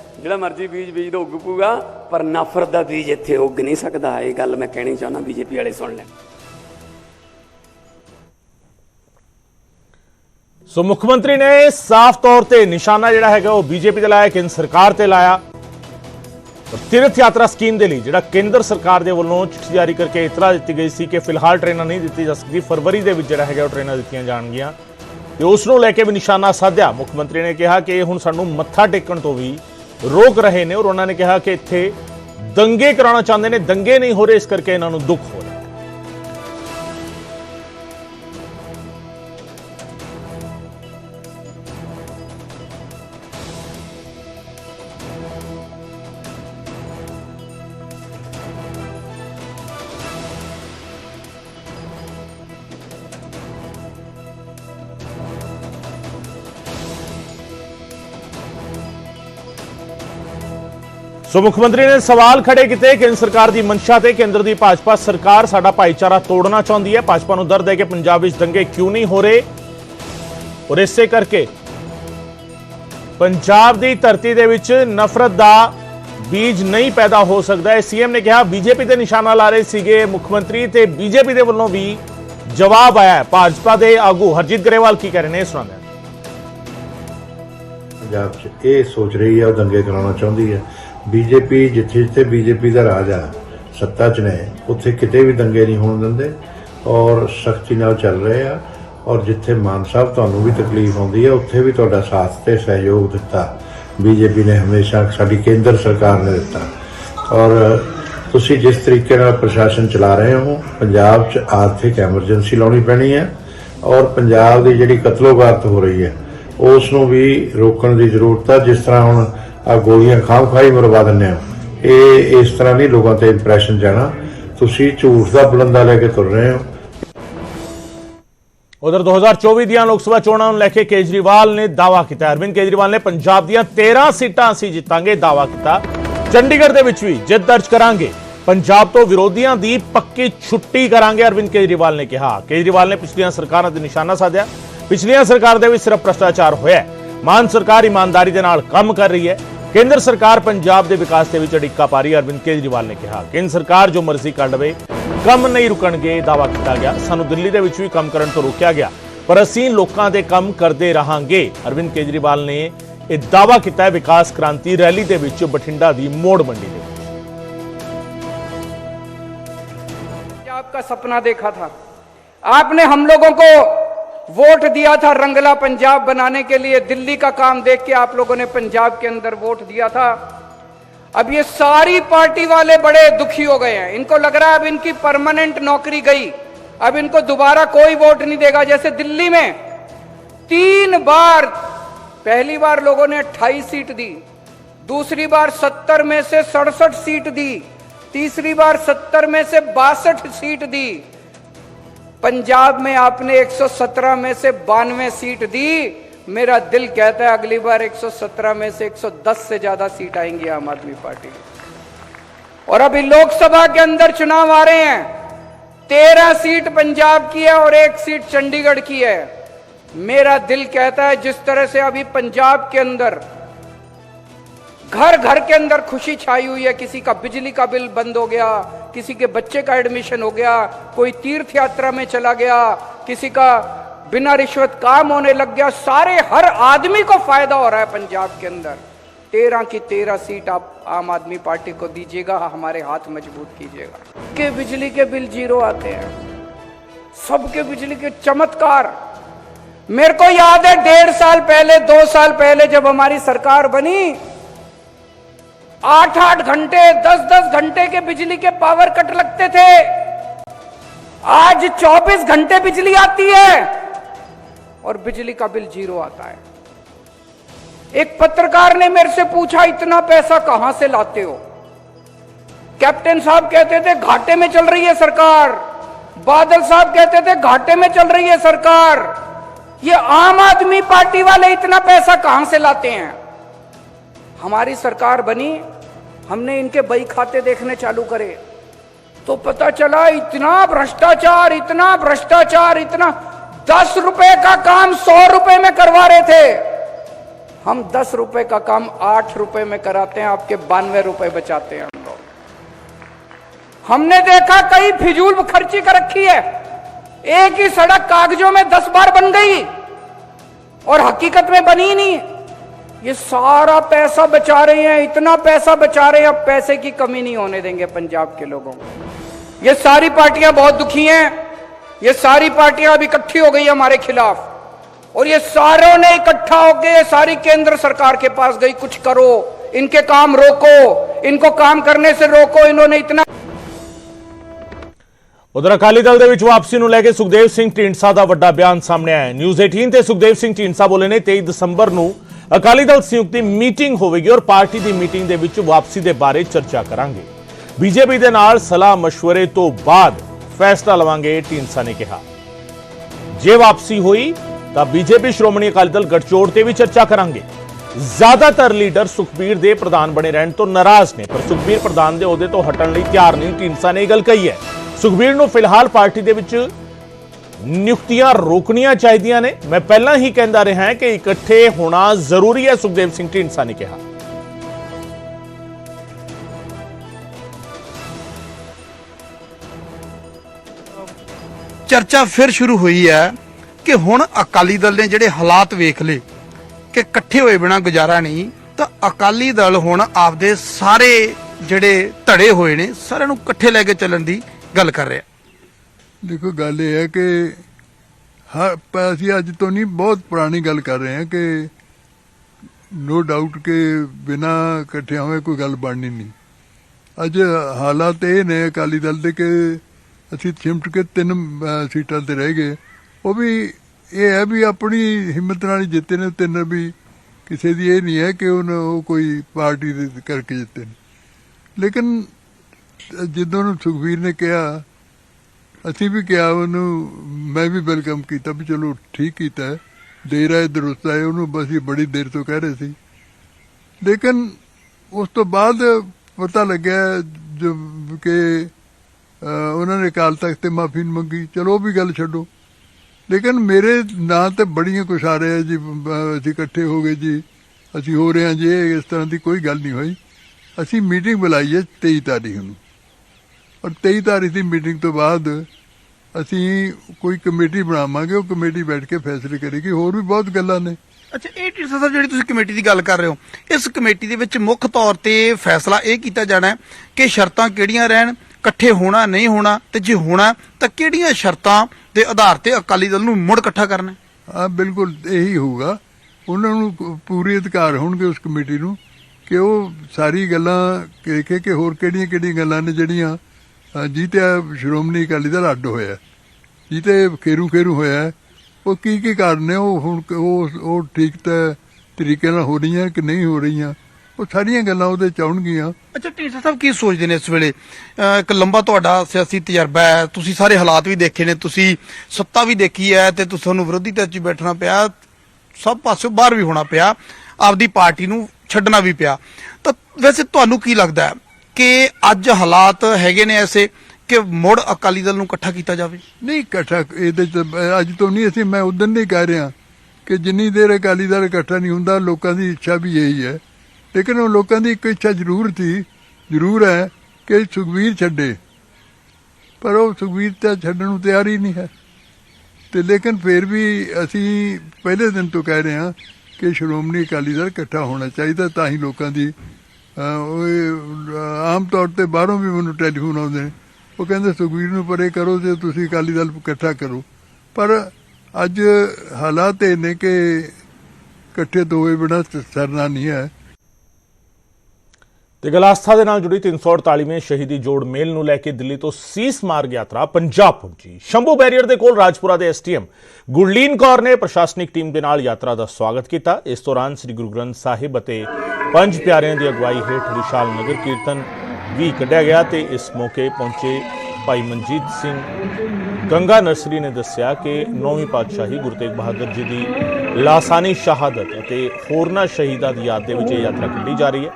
ਜਿਹੜਾ ਮਰਜ਼ੀ ਬੀਜ ਬੀਜ ਦੋ ਉੱਗ ਪੂਗਾ, ਪਰ ਨਫ਼ਰਤ ਦਾ ਬੀਜ ਇੱਥੇ ਉੱਗ ਨਹੀਂ ਸਕਦਾ। ਇਹ ਗੱਲ ਮੈਂ ਕਹਿਣੀ ਚਾਹੁੰਦਾ ਬੀਜੇਪੀ ਵਾਲੇ ਸੁਣ ਲੈਣ। ਸੋ ਮੁੱਖ ਮੰਤਰੀ ਨੇ ਸਾਫ਼ ਤੌਰ ਤੇ ਨਿਸ਼ਾਨਾ ਜਿਹੜਾ ਹੈਗਾ ਉਹ ਬੀਜੇਪੀ ਤੇ ਲਾਇਆ, ਕੇਂਦਰ ਸਰਕਾਰ ਤੇ ਲਾਇਆ। ਤੀਰਥ ਯਾਤਰਾ ਸਕੀਮ ਦੇ ਲਈ, ਜਿਹੜਾ ਕੇਂਦਰ ਸਰਕਾਰ ਦੇ ਵੱਲੋਂ ਚਿੱਠੀ ਜਾਰੀ ਕਰਕੇ ਇਤਲਾ ਦਿੱਤੀ ਗਈ ਸੀ ਕਿ ਫਿਲਹਾਲ ਟ੍ਰੇਨਾਂ ਨਹੀਂ ਦਿੱਤੀ ਜਾ ਸਕਦੀ, ਫਰਵਰੀ ਦੇ ਵਿੱਚ ਜਿਹੜਾ ਹੈਗਾ ਉਹ ਟ੍ਰੇਨਾਂ ਦਿੱਤੀਆਂ ਜਾਣਗੀਆਂ। ਤੇ ਉਸ ਨੂੰ ਲੈ ਕੇ ਵੀ ਨਿਸ਼ਾਨਾ ਸਾਧਿਆ। ਮੁੱਖ ਮੰਤਰੀ ਨੇ ਕਿਹਾ ਕਿ ਇਹ ਹੁਣ ਸਾਨੂੰ ਮੱਥਾ ਟੇਕਣ ਤੋਂ ਵੀ ਰੋਕ ਰਹੇ ਨੇ ਔਰ ਉਹਨਾਂ ਨੇ ਕਿਹਾ ਕਿ ਇੱਥੇ ਦੰਗੇ ਕਰਾਉਣਾ ਚਾਹੁੰਦੇ ਨੇ, ਦੰਗੇ ਨਹੀਂ ਹੋ ਰਹੇ, ਇਸ ਕਰਕੇ ਇਹਨਾਂ ਨੂੰ ਦੁੱਖ ਹੋ ਸੋ ਮੁੱਖ ਮੰਤਰੀ ਨੇ ਸਵਾਲ ਖੜੇ ਕੀਤੇ ਕੇਂਦਰ ਸਰਕਾਰ ਦੀ ਮਨਸ਼ਾ ਤੇ ਕੇਂਦਰ ਦੀ ਭਾਜਪਾ ਸਰਕਾਰ ਸਾਡਾ ਭਾਈਚਾਰਾ ਤੋੜਨਾ ਚਾਹੁੰਦੀ ਹੈ। ਭਾਜਪਾ ਨੂੰ ਦਰਦ ਹੈ ਕਿ ਪੰਜਾਬ ਵਿੱਚ ਦੰਗੇ ਕਿਉਂ ਨਹੀਂ ਹੋ ਰਹੇ? ਔਰ ਇਸੇ ਕਰਕੇ ਪੰਜਾਬ ਦੀ ਧਰਤੀ ਦੇ ਵਿੱਚ ਨਫ਼ਰਤ ਦਾ ਬੀਜ ਨਹੀਂ ਪੈਦਾ ਹੋ ਸਕਦਾ। ਹੈ ਸੀਐਮ ਨੇ ਕਿਹਾ, ਬੀਜੇਪੀ ਤੇ ਨਿਸ਼ਾਨਾ ਲਾ ਰਹੇ ਸੀਗੇ ਮੁੱਖ ਮੰਤਰੀ ਤੇ ਬੀਜੇਪੀ ਦੇ ਵੱਲੋਂ ਵੀ ਜਵਾਬ ਆਇਆ ਭਾਜਪਾ ਦੇ ਆਗੂ ਹਰਜੀਤ ਗਰੇਵਾਲ ਕੀ ਕਹਿ ਰਹੇ ਨੇ ਸੁਣਾਉਂਦੇ ਹਾਂ ਪੰਜਾਬ 'ਚ ਇਹ ਸੋਚ ਰਹੀ ਹੈ, ਉਹ ਦੰਗੇ ਕਰਾਉਣਾ ਚਾਹੁੰਦੀ ਹੈ। ਬੀਜੇਪੀ ਜਿੱਥੇ ਜਿੱਥੇ ਬੀਜੇਪੀ ਦਾ ਰਾਜ ਆ, ਸੱਤਾ 'ਚ ਨੇ, ਉੱਥੇ ਕਿਤੇ ਵੀ ਦੰਗੇ ਨਹੀਂ ਹੋਣ ਦਿੰਦੇ ਔਰ ਸਖਤੀ ਨਾਲ ਚੱਲ ਰਹੇ ਆ ਔਰ ਜਿੱਥੇ ਮਾਨ ਸਾਹਿਬ ਤੁਹਾਨੂੰ ਵੀ ਤਕਲੀਫ ਆਉਂਦੀ ਹੈ ਉੱਥੇ ਵੀ ਤੁਹਾਡਾ ਸਾਥ ਤੇ ਸਹਿਯੋਗ ਦਿੱਤਾ। ਬੀਜੇਪੀ ਨੇ ਹਮੇਸ਼ਾ ਸਾਡੀ ਕੇਂਦਰ ਸਰਕਾਰ ਨੇ ਦਿੱਤਾ। ਔਰ ਤੁਸੀਂ ਜਿਸ ਤਰੀਕੇ ਨਾਲ ਪ੍ਰਸ਼ਾਸਨ ਚਲਾ ਰਹੇ ਹੋ, ਪੰਜਾਬ 'ਚ ਆਰਥਿਕ ਐਮਰਜੈਂਸੀ ਲਾਉਣੀ ਪੈਣੀ ਹੈ ਔਰ ਪੰਜਾਬ ਦੀ ਜਿਹੜੀ ਕਤਲੋਗਾਰਤ ਹੋ ਰਹੀ ਹੈ, ਉਸ ਨੂੰ ਵੀ ਰੋਕਣ ਦੀ ਜ਼ਰੂਰਤ ਹੈ ਜਿਸ ਤਰ੍ਹਾਂ ਹੁਣ ਆ ਗੋਲੀਆਂ ਖਾਮ ਖਾਈ ਮਰਵਾ ਦਿੰਦੇ ਇਹ ਇਸ ਤਰ੍ਹਾਂ ਨਹੀਂ ਲੋਕਾਂ ਤੇ ਇੰਪ੍ਰੈਸ਼ਨ ਜਾਣਾ। ਤੁਸੀਂ ਝੂਠ ਦਾ ਬੁਲੰਦਾ ਲੈ ਕੇ ਤੁਰ ਰਹੇ ਹੋ। ਉਧਰ 2024 ਦੀਆਂ ਲੋਕ ਸਭਾ ਚੋਣਾਂ ਨੂੰ ਲੈ ਕੇ ਕੇਜਰੀਵਾਲ ਨੇ ਦਾਅਵਾ ਕੀਤਾ। ਅਰਵਿੰਦ ਕੇਜਰੀਵਾਲ ਨੇ ਪੰਜਾਬ ਦੀਆਂ 13 ਸੀਟਾਂ ਅਸੀਂ ਜਿੱਤਾਂਗੇ, ਦਾਅਵਾ ਕੀਤਾ। ਚੰਡੀਗੜ੍ਹ ਦੇ ਵਿੱਚ ਵੀ ਜਿੱਤ ਦਰਜ ਕਰਾਂਗੇ। ਪੰਜਾਬ ਤੋਂ ਵਿਰੋਧੀਆਂ ਦੀ ਪੱਕੀ ਛੁੱਟੀ ਕਰਾਂਗੇ, ਅਰਵਿੰਦ ਕੇਜਰੀਵਾਲ ਨੇ ਕਿਹਾ। ਕੇਜਰੀਵਾਲ ਨੇ ਪਿਛਲੀਆਂ ਸਰਕਾਰਾਂ ਤੇ ਨਿਸ਼ਾਨਾ ਸਾਧਿਆ। ਪਿਛਲੀਆਂ ਸਰਕਾਰ ਦੇ ਵਿੱਚ ਸਿਰਫ ਭ੍ਰਸ਼ਟਾਚਾਰ ਹੋਇਆ ਮਾਨ ਸਰਕਾਰ ਇਮਾਨਦਾਰੀ ਦੇ ਨਾਲ ਕੰਮ ਕਰ ਰਹੀ ਹੈ ਕੇਂਦਰ ਸਰਕਾਰ ਪੰਜਾਬ ਦੇ ਵਿਕਾਸ ਦੇ ਵਿੱਚ ਅੜਿੱਕਾ ਪਾ ਰਹੀ ਹੈ ਅਰਵਿੰਦ ਕੇਜਰੀਵਾਲ ਨੇ ਕਿਹਾ ਕੇਂਦਰ ਸਰਕਾਰ ਜੋ ਮਰਜ਼ੀ ਕਰ ਲਵੇ ਕੰਮ ਨਹੀਂ ਰੁਕਣਗੇ ਦਾਅਵਾ ਕੀਤਾ ਗਿਆ ਸਾਨੂੰ ਦਿੱਲੀ ਦੇ ਵਿੱਚ ਵੀ ਕੰਮ ਕਰਨ ਤੋਂ ਰੋਕਿਆ ਗਿਆ ਪਰ ਅਸੀਂ ਲੋਕਾਂ ਦੇ ਕੰਮ ਕਰਦੇ ਰਹਾਂਗੇ ਅਰਵਿੰਦ ਕੇਜਰੀਵਾਲ ਨੇ ਇਹ ਦਾਅਵਾ ਕੀਤਾ ਹੈ ਵਿਕਾਸ ਕ੍ਰਾਂਤੀ ਰੈਲੀ ਦੇ ਵਿੱਚ ਬਠਿੰਡਾ ਦੀ ਮੋੜ ਮੰਡੀ ਦੇ ਵਿੱਚ आपका सपना देखा था आपने हम लोगों को वोट दिया था रंगला पंजाब बनाने के लिए। दिल्ली का काम देख के आप लोगों ने पंजाब के अंदर वोट दिया था। अब ये सारी पार्टी वाले बड़े दुखी हो गए हैं। इनको लग रहा है अब इनकी परमानेंट नौकरी गई। अब इनको दोबारा कोई वोट नहीं देगा। जैसे दिल्ली में तीन बार, पहली बार लोगों ने 28 सीट दी। दूसरी बार 70 में से सड़सठ सीट दी। तीसरी बार 70 में से बासठ सीट दी। पंजाब में आपने 117 में से बानवे सीट दी। मेरा दिल कहता है अगली बार 117 में से 110 से ज़्यादा सीट आएँगी आम आदमी पार्टी। और अभी लोकसभा के अंदर चुनाव आ रहे हैं। तेरह सीट पंजाब की है और एक सीट चंडीगढ़ की है। मेरा दिल कहता है जिस तरह से अभी पंजाब के अंदर घर घर के अंदर खुशी छाई हुई है। किसी का बिजली का बिल बंद हो गया, किसी के बच्चे का एडमिशन हो गया, कोई तीर्थ यात्रा में चला गया, किसी का बिना रिश्वत काम होने लग गया। सारे, हर आदमी को फ़ायदा हो रहा है पंजाब के अंदर। तेरह की तेरह सीट आप आम आदमी पार्टी को दीजिएगा, हमारे हाथ मज़बूत कीजिएगा। के बिजली के बिल ज़ीरो आते हैं। सबके बिजली के चमत्कार। मेरे को याद है, डेढ़ साल पहले, दो साल पहले जब हमारी सरकार बनी आठ आठ घंटे, दस दस घंटे के बिजली के पावर कट लगते थे। आज 24 घंटे बिजली आती है और बिजली का बिल ज़ीरो आता है। एक पत्रकार ने मेरे से पूछा, इतना पैसा कहाँ से लाते हो? कैप्टन साहब कहते थे, घाटे में चल रही है सरकार। बादल साहब कहते थे, घाटे में चल रही है सरकार। ये आम आदमी पार्टी वाले इतना पैसा कहाँ से लाते हैं? हमारी सरकार बनी, हमने इनके बही खाते देखने चालू करे। तो पता चला इतना भ्रष्टाचार इतना भ्रष्टाचार, इतना दस रुपए का काम सौ रुपए में करवा रहे थे। हम दस रुपए का काम आठ रुपए में कराते हैं, आपके बानवे रुपए बचाते हैं हम लोग। हमने देखा कई फिजूल खर्ची कर रखी है। एक ही सड़क कागजों में दस बार बन गई और हकीकत में बनी नहीं ये सारा पैसा बचा रहे हैं इतना पैसा बचा रहे हैं अब पैसे की कमी नहीं होने देंगे पंजाब के लोगों को ये सारी पार्टियां बहुत दुखी हैं ये सारी पार्टियां अब इकट्ठी हो गई हमारे खिलाफ और ये सारों ने इकट्ठा होकर ये सारी केंद्र सरकार के पास गई कुछ करो इनके काम रोको इनको काम करने से रोको इन्होंने इतना ਉਧਰ ਅਕਾਲੀ ਦਲ ਦੇ ਵਿੱਚ ਵਾਪਸੀ ਨੂੰ ਲੈ ਕੇ ਸੁਖਦੇਵ ਸਿੰਘ ਢੀਂਡਸਾ ਦਾ ਵੱਡਾ ਬਿਆਨ ਸਾਹਮਣੇ ਆਇਆ ਹੈ ਨਿਊਜ਼ 18 ਤੇ ਸੁਖਦੇਵ ਸਿੰਘ ਢੀਂਡਸਾ ਬੋਲੇ ਨੇ 23 ਦਸੰਬਰ ਨੂੰ ਅਕਾਲੀ ਦਲ ਸੰਯੁਕਤ ਮੀਟਿੰਗ ਹੋਵੇਗੀ ਔਰ ਪਾਰਟੀ ਦੀ ਮੀਟਿੰਗ ਦੇ ਵਿੱਚ ਵਾਪਸੀ ਦੇ ਬਾਰੇ ਚਰਚਾ ਕਰਾਂਗੇ। ਬੀਜੇਪੀ ਦੇ ਨਾਲ ਸਲਾਹ مشਵਰੇ ਤੋਂ ਬਾਅਦ ਫੈਸਲਾ ਲਵਾਂਗੇ, ਢੀਂਡਸਾ ਨੇ ਕਿਹਾ। ਜੇ ਵਾਪਸੀ ਹੋਈ, ਤਾਂ ਬੀਜੇਪੀ ਸ਼੍ਰੋਮਣੀ ਅਕਾਲੀ ਦਲ ਗੱਠਜੋੜ ਤੇ ਵੀ ਚਰਚਾ ਕਰਾਂਗੇ। ਜ਼ਿਆਦਾਤਰ ਲੀਡਰ ਸੁਖਬੀਰ ਦੇ ਪ੍ਰਧਾਨ ਬਣੇ ਰਹਿਣ ਤੋਂ ਨਾਰਾਜ਼ ਨੇ, ਪਰ ਸੁਖਬੀਰ ਪ੍ਰਧਾਨ ਦੇ ਅਹੁਦੇ ਤੋਂ ਹਟਣ ਲਈ ਤਿਆਰ ਨਹੀਂ, ਢੀਂਡਸਾ ਨੇ ਇਹ ਗੱਲ ਕਹੀ ਹੈ। ਸੁਖਬੀਰ ਨੂੰ ਫਿਲਹਾਲ ਪਾਰਟੀ ਦੇ ਵਿੱਚ ਨਿਯੁਕਤੀਆਂ ਰੋਕਣੀਆਂ ਚਾਹੀਦੀਆਂ ਨੇ। ਮੈਂ ਪਹਿਲਾਂ ਹੀ ਕਹਿੰਦਾ ਰਿਹਾ ਹਾਂ ਕਿ ਇਕੱਠੇ ਹੋਣਾ ਜ਼ਰੂਰੀ ਹੈ, ਸੁਖਦੇਵ ਸਿੰਘ ਢੀਂਡਸਾ ਨੇ ਕਿਹਾ। ਚਰਚਾ ਫਿਰ ਸ਼ੁਰੂ ਹੋਈ ਹੈ ਕਿ ਹੁਣ ਅਕਾਲੀ ਦਲ ਨੇ ਜਿਹੜੇ ਹਾਲਾਤ ਵੇਖ ਲਏ ਕਿ ਇਕੱਠੇ ਹੋਏ ਬਿਨਾ ਗੁਜ਼ਾਰਾ ਨਹੀਂ, ਤਾਂ ਅਕਾਲੀ ਦਲ ਹੁਣ ਆਪਦੇ ਸਾਰੇ ਜਿਹੜੇ ਧੜੇ ਹੋਏ ਨੇ, ਸਾਰਿਆਂ ਨੂੰ ਇਕੱਠੇ ਲੈ ਕੇ ਚੱਲਣ ਦੀ ਗੱਲ ਕਰ ਰਿਹਾ। ਦੇਖੋ, ਗੱਲ ਇਹ ਹੈ ਕਿ ਹਰ ਅਸੀਂ ਅੱਜ ਤੋਂ ਨਹੀਂ, ਬਹੁਤ ਪੁਰਾਣੀ ਗੱਲ ਕਰ ਰਹੇ ਹਾਂ ਕਿ ਨੋ ਡਾਊਟ ਕਿ ਬਿਨਾ ਇਕੱਠਿਆਂ ਹੋਏ ਕੋਈ ਗੱਲ ਬਣਨੀ ਨਹੀਂ। ਅੱਜ ਹਾਲਾਤ ਇਹ ਨੇ ਅਕਾਲੀ ਦਲ ਦੇ ਕਿ ਅਸੀਂ ਚਿਮਟ ਕੇ ਤਿੰਨ ਸੀਟਾਂ ਤੇ ਰਹਿ ਗਏ। ਉਹ ਵੀ ਇਹ ਹੈ ਵੀ ਆਪਣੀ ਹਿੰਮਤ ਨਾਲ ਹੀ ਜਿੱਤੇ ਨੇ, ਤਿੰਨ ਵੀ ਕਿਸੇ ਦੀ ਇਹ ਨਹੀਂ ਹੈ ਕਿ ਉਹਨ- ਉਹ ਕੋਈ ਪਾਰਟੀ ਦੇ ਕਰਕੇ ਜਿੱਤੇ ਨੇ। ਲੇਕਿਨ ਜਦੋਂ ਨੂੰ ਸੁਖਵੀਰ ਨੇ ਕਿਹਾ ਅਸੀਂ ਵੀ ਕਿਹਾ ਉਹਨੂੰ, ਮੈਂ ਵੀ ਵੈਲਕਮ ਕੀਤਾ ਵੀ ਚਲੋ ਠੀਕ ਕੀਤਾ ਹੈ। ਦੇਰ ਆਏ ਦਰੁਸਤ ਆਏ ਉਹਨੂੰ ਬਸ ਇਹ ਬੜੀ ਦੇਰ ਤੋਂ ਕਹਿ ਰਹੇ ਸੀ। ਲੇਕਿਨ ਉਸ ਤੋਂ ਬਾਅਦ ਪਤਾ ਲੱਗਿਆ ਜੋ ਕਿ ਉਹਨਾਂ ਨੇ ਅਕਾਲ ਤਖਤ ਤੇ ਮਾਫੀ ਮੰਗੀ। ਚਲੋ ਉਹ ਵੀ ਗੱਲ ਛੱਡੋ। ਲੇਕਿਨ ਮੇਰੇ ਨਾਂ ਤੇ ਬੜੀਆਂ ਕੁਛ ਆ ਰਿਹਾ ਜੀ ਅਸੀਂ ਇਕੱਠੇ ਹੋ ਗਏ ਜੀ। ਅਸੀਂ ਹੋ ਰਹੇ ਹਾਂ ਜੀ, ਇਹ ਇਸ ਤਰ੍ਹਾਂ ਦੀ ਕੋਈ ਗੱਲ ਨਹੀਂ ਹੋਈ। ਅਸੀਂ ਮੀਟਿੰਗ ਬੁਲਾਈ ਹੈ 23 ਤਾਰੀਖ ਨੂੰ। ਔਰ 23 ਤਾਰੀਖ ਦੀ ਮੀਟਿੰਗ ਤੋਂ ਬਾਅਦ ਅਸੀਂ ਕੋਈ ਕਮੇਟੀ ਬਣਾਵਾਂਗੇ ਉਹ ਕਮੇਟੀ ਬੈਠ ਕੇ ਫੈਸਲੇ ਕਰੇਗੀ ਹੋਰ ਵੀ ਬਹੁਤ ਗੱਲਾਂ ਨੇ ਅੱਛਾ ਇਹ ਢੀਂਡਸਾ ਸਾਹਿਬ ਜਿਹੜੀ ਤੁਸੀਂ ਕਮੇਟੀ ਦੀ ਗੱਲ ਕਰ ਰਹੇ ਹੋ ਇਸ ਕਮੇਟੀ ਦੇ ਵਿੱਚ ਮੁੱਖ ਤੌਰ ਤੇ ਫੈਸਲਾ ਇਹ ਕੀਤਾ ਜਾਣਾ ਹੈ ਕਿ ਸ਼ਰਤਾਂ ਕਿਹੜੀਆਂ ਰਹਿਣ ਇਕੱਠੇ ਹੋਣਾ ਨਹੀਂ ਹੋਣਾ ਤੇ ਜੇ ਹੋਣਾ ਤਾਂ ਕਿਹੜੀਆਂ ਸ਼ਰਤਾਂ ਦੇ ਆਧਾਰ ਤੇ ਅਕਾਲੀ ਦਲ ਨੂੰ ਮੁੜ ਇਕੱਠਾ ਕਰਨਾ? ਹਾਂ ਬਿਲਕੁਲ ਇਹੀ ਹੋਊਗਾ ਉਹਨਾਂ ਨੂੰ ਪੂਰੇ ਅਧਿਕਾਰ ਹੋਣਗੇ ਉਸ ਕਮੇਟੀ ਨੂੰ ਕਿ ਉਹ ਸਾਰੀ ਗੱਲਾਂ ਕਿ ਕਿ ਹੋਰ ਕਿਹੜੀਆਂ ਕਿਹੜੀਆਂ ਗੱਲਾਂ ਨੇ ਜਿਹੜੀਆਂ ਅ, ਜਿਹਤੇ ਸ਼੍ਰੋਮਣੀ ਅਕਾਲੀ ਦਲ ਅੱਡ ਹੋਇਆ। ਜਿਹਤੇ ਖੇਰੂ ਖੇਰੂ ਹੋਇਆ। ਉਹ ਕੀ ਕੀ ਕਾਰਨ ਨੇ? ਉਹ ਹੁਣ ਉਹ ਉਹ ਠੀਕ ਤਾਂ ਤਰੀਕੇ ਨਾਲ ਹੋ ਰਹੀਆਂ ਕਿ ਨਹੀਂ ਹੋ ਰਹੀਆਂ? ਉਹ ਸਾਰੀਆਂ ਗੱਲਾਂ ਉਹਦੇ ਚ ਆਉਣਗੀਆਂ। ਅੱਛਾ ਢੀਂਡਸਾ ਸਾਹਿਬ ਕੀ ਸੋਚਦੇ ਨੇ ਇਸ ਵੇਲੇ? ਇੱਕ ਲੰਬਾ ਤੁਹਾਡਾ ਸਿਆਸੀ ਤਜਰਬਾ ਹੈ। ਤੁਸੀਂ ਸਾਰੇ ਹਾਲਾਤ ਵੀ ਦੇਖੇ ਨੇ। ਤੁਸੀਂ ਸੱਤਾ ਵੀ ਦੇਖੀ ਹੈ ਤੇ ਤੁਹਾਨੂੰ ਵਿਰੋਧੀ ਧਿਰ 'ਚ ਬੈਠਣਾ ਪਿਆ। ਸਭ ਪਾਸਿਓਂ ਬਾਹਰ ਵੀ ਹੋਣਾ ਪਿਆ। ਆਪਦੀ ਪਾਰਟੀ ਨੂੰ ਛੱਡਣਾ ਵੀ ਪਿਆ। ਤਾਂ ਵੈਸੇ ਤੁਹਾਨੂੰ ਕੀ ਲੱਗਦਾ ਹੈ? ਕਿ ਅੱਜ ਹਾਲਾਤ ਹੈਗੇ ਨੇ ਐਸੇ ਕਿ ਮੁੜ ਅਕਾਲੀ ਦਲ ਨੂੰ ਇਕੱਠਾ ਕੀਤਾ ਜਾਵੇ? ਨਹੀਂ, ਇਕੱਠਾ ਇਹਦੇ ਚ ਅੱਜ ਤੋਂ ਨਹੀਂ ਅਸੀਂ, ਮੈਂ ਉਦੋਂ ਨਹੀਂ ਕਹਿ ਰਿਹਾ ਕਿ ਜਿੰਨੀ ਦੇਰ ਅਕਾਲੀ ਦਲ ਇਕੱਠਾ ਨਹੀਂ ਹੁੰਦਾ, ਲੋਕਾਂ ਦੀ ਇੱਛਾ ਵੀ ਇਹੀ ਹੈ। ਲੇਕਿਨ ਉਹ ਲੋਕਾਂ ਦੀ ਇੱਕ ਇੱਛਾ ਜ਼ਰੂਰ ਸੀ, ਜ਼ਰੂਰ ਹੈ ਕਿ ਸੁਖਵੀਰ ਛੱਡੇ। ਪਰ ਉਹ ਸੁਖਵੀਰ ਤਾਂ ਛੱਡਣ ਨੂੰ ਤਿਆਰ ਹੀ ਨਹੀਂ ਹੈ। ਤੇ ਲੇਕਿਨ ਫਿਰ ਵੀ ਅਸੀਂ ਪਹਿਲੇ ਦਿਨ ਤੋਂ ਕਹਿ ਰਹੇ ਹਾਂ ਕਿ ਸ਼੍ਰੋਮਣੀ ਅਕਾਲੀ ਦਲ ਇਕੱਠਾ ਹੋਣਾ ਚਾਹੀਦਾ, ਤਾਂ ਹੀ ਲੋਕਾਂ ਦੀ ਉਹ ਆਮ ਤੌਰ ਤੇ ਬਾਹਰੋਂ ਵੀ ਮੈਨੂੰ ਟੈਲੀਫੋਨ ਆਉਂਦੇ ਨੇ। ਉਹ ਕਹਿੰਦੇ ਸੁਖਵੀਰ ਨੂੰ ਪਰੇ ਕਰੋ ਤੇ ਤੁਸੀਂ ਅਕਾਲੀ ਦਲ ਇਕੱਠਾ ਕਰੋ। ਪਰ ਅੱਜ ਹਾਲਾਤ ਇਹ ਨੇ ਕਿ ਇਕੱਠੇ ਤੋਂ ਬਿਨਾਂ ਸਰਨਾ ਨਹੀਂ ਹੈ। ਤੇ ਗਲਾਸਥਾ ਦੇ ਨਾਲ ਜੁੜੀ 348ਵੇਂ ਸ਼ਹੀਦੀ ਜੋੜ ਮੇਲ ਨੂੰ ਲੈ ਕੇ ਦਿੱਲੀ ਤੋਂ ਸੀਸ ਮਾਰਗ ਯਾਤਰਾ ਪੰਜਾਬ ਪਹੁੰਚੀ। ਸ਼ੰਭੂ ਬੈਰੀਅਰ ਦੇ ਕੋਲ ਰਾਜਪੁਰਾ ਦੇ ਐਸਟੀਐਮ ਗੁਰਲੀਨ ਕੌਰ ਨੇ ਪ੍ਰਸ਼ਾਸਨਿਕ ਟੀਮ ਦੇ ਨਾਲ ਯਾਤਰਾ ਦਾ ਸਵਾਗਤ ਕੀਤਾ। ਇਸ ਦੌਰਾਨ ਸ੍ਰੀ ਗੁਰੂ ਗ੍ਰੰਥ ਸਾਹਿਬ ਅਤੇ ਪੰਜ ਪਿਆਰਿਆਂ ਦੀ ਅਗਵਾਈ ਹੇਠ ਵਿਸ਼ਾਲ ਨਗਰ ਕੀਰਤਨ ਵੀ ਕੱਢਿਆ ਗਿਆ ਤੇ ਇਸ ਮੌਕੇ ਪਹੁੰਚੇ ਭਾਈ ਮਨਜੀਤ ਸਿੰਘ। ਗੰਗਾ ਨਰਸਰੀ ਨੇ ਦੱਸਿਆ ਕਿ ਨੌਵੀਂ ਪਾਤਸ਼ਾਹੀ ਗੁਰੂ ਤੇਗ ਬਹਾਦਰ ਜੀ ਦੀ ਲਾਸਾਨੀ ਸ਼ਹਾਦਤ ਅਤੇ ਹੋਰਨਾਂ ਸ਼ਹੀਦਾਂ ਦੀ ਯਾਦ ਦੇ ਵਿੱਚ ਇਹ ਯਾਤਰਾ ਕੱਢੀ ਜਾ ਰਹੀ ਹੈ।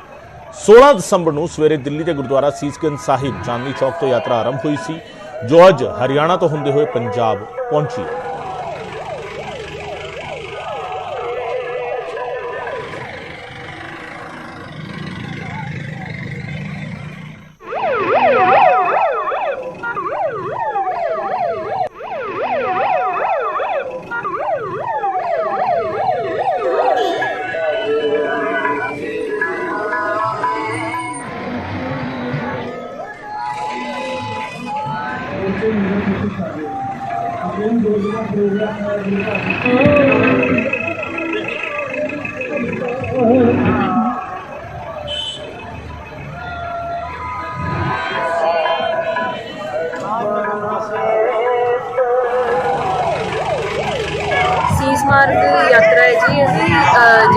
16 ਦਸੰਬਰ ਨੂੰ ਸਵੇਰੇ ਦਿੱਲੀ ਦੇ ਗੁਰਦੁਆਰਾ ਸੀਸਗੰਜ ਸਾਹਿਬ ਚਾਂਦਨੀ ਚੌਕ ਤੋਂ ਯਾਤਰਾ ਆਰੰਭ ਹੋਈ ਸੀ, ਜੋ ਅੱਜ ਹਰਿਆਣਾ ਤੋਂ ਹੁੰਦੇ ਹੋਏ ਪੰਜਾਬ ਪਹੁੰਚੀ ਹੈ।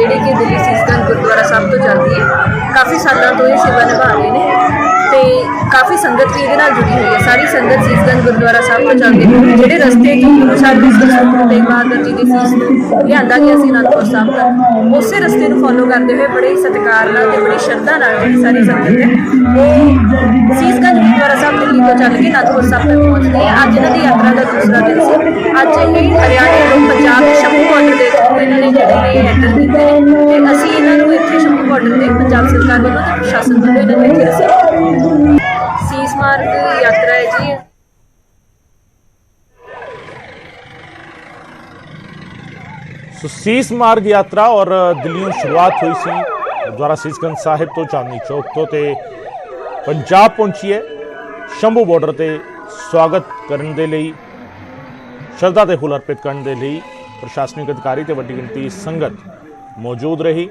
ਜਿਹੜੀ ਕਿ ਦਿੱਲੀ ਸੀਸਗੰਜ ਗੁਰਦੁਆਰਾ ਸਾਹਿਬ ਤੋਂ ਚੱਲਦੀ ਹੈ। ਕਾਫੀ ਸਾਲਾਂ ਤੋਂ ਇਹ ਸੇਵਾ ਨਿਭਾ ਰਹੇ ਨੇ। ਤੇ ਕਾਫੀ ਸੰਗਤ ਵੀ ਇਹਦੇ ਨਾਲ ਜੁੜੀ ਹੋਈ ਹੈ। ਸਾਰੀ ਸੰਗਤ ਸੀਸਗੰਜ ਗੁਰਦੁਆਰਾ ਸਾਹਿਬ ਤੋਂ ਚੱਲਦੀ ਹੈ। ਜਿਹੜੇ ਰਸਤੇ ਤੋਂ ਗੁਰੂ ਸਾਹਿਬ ਦੀ ਦੇ ਗੁਰੂ ਤੇਗ ਬਹਾਦਰ ਜੀ ਦੀ ਸੀਸ ਨੂੰ ਲਿਆਂਦਾ ਗਿਆ ਸੀ ਅਨੰਦਪੁਰ ਸਾਹਿਬ ਤੱਕ, ਉਸੇ ਰਸਤੇ ਨੂੰ ਫੋਲੋ ਕਰਦੇ ਹੋਏ ਬੜੇ ਸਤਿਕਾਰ ਨਾਲ ਤੇ ਬੜੀ ਸ਼ਰਧਾ ਨਾਲ ਜਿਹੜੀ ਸਾਰੀ ਸੰਗਤ ਹੈ। ਉਹ ਸੀਸਗੰਜ ਗੁਰਦੁਆਰਾ ਸਾਹਿਬ ਦਿੱਲੀ ਤੋਂ ਚੱਲ ਕੇ ਅਨੰਦਪੁਰ ਸਾਹਿਬ ਤੱਕ ਪਹੁੰਚਦੀ ਹੈ। ਅੱਜ ਇਹਨਾਂ ਦੀ ਯਾਤਰਾ ਦਾ ਦੂਸਰਾ ਦਿਨ ਸੀ। ਅੱਜ ਇਹ ਹਰਿਆਣੇ ਤੋਂ ਪੰਜਾਬ ਦੇ ਸ਼ੰਭੂ ਬਾਰਡਰ ਦੇ ਥਰੂ ਇਹਨਾਂ ਨੇ ਜਿਹੜੇ ਨੇ ਐਂਟਰ ਕੀਤੇ ਨੇ। ਤੇ ਅਸੀਂ ਇਹਨਾਂ ਨੂੰ ਇੱਥੇ ਸ਼ੰਭੂ ਬਾਰਡਰ ਤੇ ਪੰਜਾਬ ਸਰਕਾਰ ਵੱਲੋਂ ਤੇ ਪ੍ਰਸ਼ਾਸਨ ਵੱਲੋਂ ਇਹਨਾਂ ਨੂੰ ਇੱਥੇ ਮਾਰਗ ਯਾਤਰਾ ਹੈ ਜੀ। ਸੋ ਸੀਸ ਮਾਰਗ ਯਾਤਰਾ ਔਰ ਦਿੱਲੀੋਂ ਸ਼ੁਰੂਆਤ ਹੋਈ ਸੀ ਗੁਰਦੁਆਰਾ ਸੀਸਗੰਜ ਸਾਹਿਬ ਤੋਂ ਚਾਂਦਨੀ ਚੌਕ ਤੋਂ ਤੇ ਪੰਜਾਬ ਪਹੁੰਚੀ ਹੈ। ਸ਼ੰਭੂ ਬਾਰਡਰ ਤੇ ਸਵਾਗਤ ਕਰਨ ਦੇ ਲਈ, ਸ਼ਰਧਾ ਤੇ ਫੁੱਲ ਅਰਪਿਤ ਕਰਨ ਦੇ ਲਈ ਪ੍ਰਸ਼ਾਸਨਿਕ ਅਧਿਕਾਰੀ ਤੇ ਵੱਡੀ ਗਿਣਤੀ ਸੰਗਤ ਮੌਜੂਦ ਰਹੀ।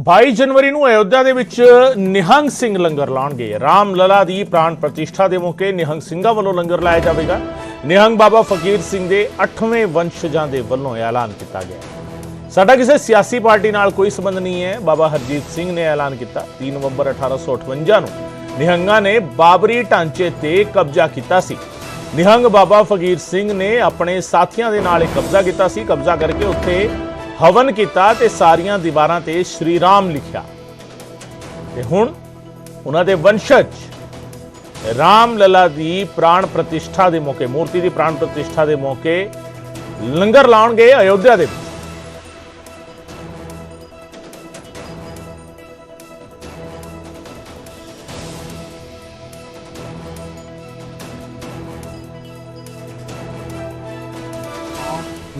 ਬਾਈ ਜਨਵਰੀ ਨੂੰ ਅਯੋਧਿਆ ਦੇ ਵਿੱਚ ਨਿਹੰਗ ਸਿੰਘ ਲੰਗਰ ਲਾਉਣਗੇ। ਰਾਮ ਲਲਾ ਦੀ ਪ੍ਰਾਣ ਪ੍ਰਤਿਸ਼ਠਾ ਦੇ ਮੌਕੇ ਨਿਹੰਗ ਸਿੰਘਾਂ ਵੱਲੋਂ ਲੰਗਰ ਲਾਇਆ ਜਾਵੇਗਾ। ਨਿਹੰਗ ਬਾਬਾ ਫਕੀਰ ਸਿੰਘ ਦੇ 8ਵੇਂ ਵੰਸ਼ਜਾਂ ਦੇ ਵੱਲੋਂ ਐਲਾਨ ਕੀਤਾ ਗਿਆ। ਸਾਡਾ ਕਿਸੇ ਸਿਆਸੀ ਪਾਰਟੀ ਨਾਲ ਕੋਈ ਸਬੰਧ ਨਹੀਂ ਹੈ। ਬਾਬਾ ਹਰਜੀਤ ਸਿੰਘ ਨੇ ਐਲਾਨ ਕੀਤਾ। 3 ਨਵੰਬਰ 1858 ਨੂੰ ਨਿਹੰਗਾਂ ਨੇ ਬਾਬਰੀ ਢਾਂਚੇ ਤੇ ਕਬਜ਼ਾ ਕੀਤਾ ਸੀ। ਨਿਹੰਗ ਬਾਬਾ ਫਕੀਰ ਸਿੰਘ ਨੇ ਆਪਣੇ ਸਾਥੀਆਂ ਦੇ ਨਾਲ ਇਹ ਕਬਜ਼ਾ ਕੀਤਾ ਸੀ। ਕਬਜ਼ਾ ਕਰਕੇ ਉੱਥੇ ਹਵਨ ਕੀਤਾ ਤੇ ਸਾਰੀਆਂ ਦੀਵਾਰਾਂ ਤੇ ਸ਼੍ਰੀ ਰਾਮ ਲਿਖਿਆ। ਤੇ ਹੁਣ ਉਹਨਾਂ ਦੇ ਵੰਸ਼ਜ ਰਾਮ ਲਲਾ ਦੀ ਪ੍ਰਾਣ ਪ੍ਰਤਿਸ਼ਠਾ ਦੇ ਮੌਕੇ, ਮੂਰਤੀ ਦੀ ਪ੍ਰਾਣ ਪ੍ਰਤਿਸ਼ਠਾ ਦੇ ਮੌਕੇ ਲੰਗਰ ਲਾਉਣਗੇ ਅਯੋਧਿਆ ਦੇ ਵਿੱਚ।